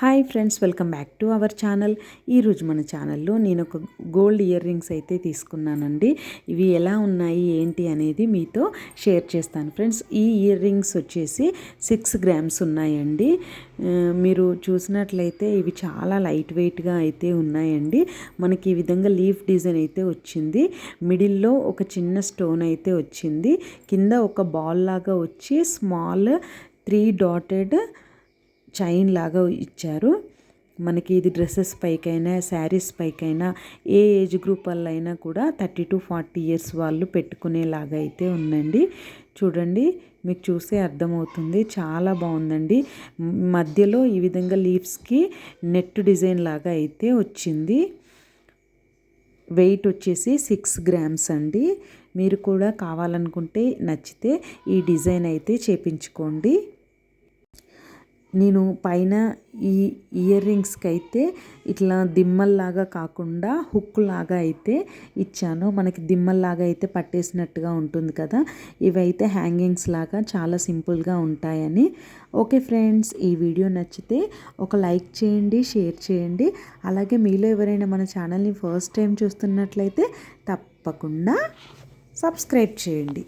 Hi friends welcome back to our channel. ఈరోజు మన ఛానల్లో నేను ఒక గోల్డ్ ఇయర్ రింగ్స్ అయితే తీసుకున్నానండి. ఇవి ఎలా ఉన్నాయి ఏంటి అనేది మీతో షేర్ చేస్తాను ఫ్రెండ్స్. ఈ ఇయర్ రింగ్స్ వచ్చేసి సిక్స్ గ్రామ్స్ ఉన్నాయండి. మీరు చూసినట్లయితే ఇవి చాలా లైట్ వెయిట్గా అయితే ఉన్నాయండి. మనకి ఈ విధంగా లీఫ్ డిజైన్ అయితే వచ్చింది. మిడిల్లో ఒక చిన్న స్టోన్ అయితే వచ్చింది. కింద ఒక బాల్ లాగా వచ్చి స్మాల్ త్రీ డాటెడ్ చైన్ లాగా ఇచ్చారు. మనకి ఇది డ్రెస్సెస్ పైకైనా శారీస్ పైకైనా ఏ ఏజ్ గ్రూప్ వాళ్ళు అయినా కూడా థర్టీ టు ఫార్టీ ఇయర్స్ వాళ్ళు పెట్టుకునేలాగా అయితే ఉందండి. చూడండి మీకు చూస్తే అర్థమవుతుంది. చాలా బాగుందండి. మధ్యలో ఈ విధంగా లీవ్స్కి నెట్ డిజైన్ లాగా అయితే వచ్చింది. వెయిట్ వచ్చేసి సిక్స్ గ్రామ్స్ అండి. మీరు కూడా కావాలనుకుంటే నచ్చితే ఈ డిజైన్ అయితే చేపించుకోండి. నేను పైన ఈ ఇయర్ రింగ్స్కి అయితే ఇట్లా దిమ్మల్లాగా కాకుండా హుక్ లాగా అయితే ఇచ్చాను. మనకి దిమ్మల్లాగా అయితే పట్టేసినట్టుగా ఉంటుంది కదా. ఇవైతే హ్యాంగింగ్స్ లాగా చాలా సింపుల్గా ఉంటాయని. ఓకే ఫ్రెండ్స్ ఈ వీడియో నచ్చితే ఒక లైక్ చేయండి షేర్ చేయండి. అలాగే మీలో ఎవరైనా మన ఛానల్ని ఫస్ట్ టైం చూస్తున్నట్లయితే తప్పకుండా సబ్స్క్రైబ్ చేయండి.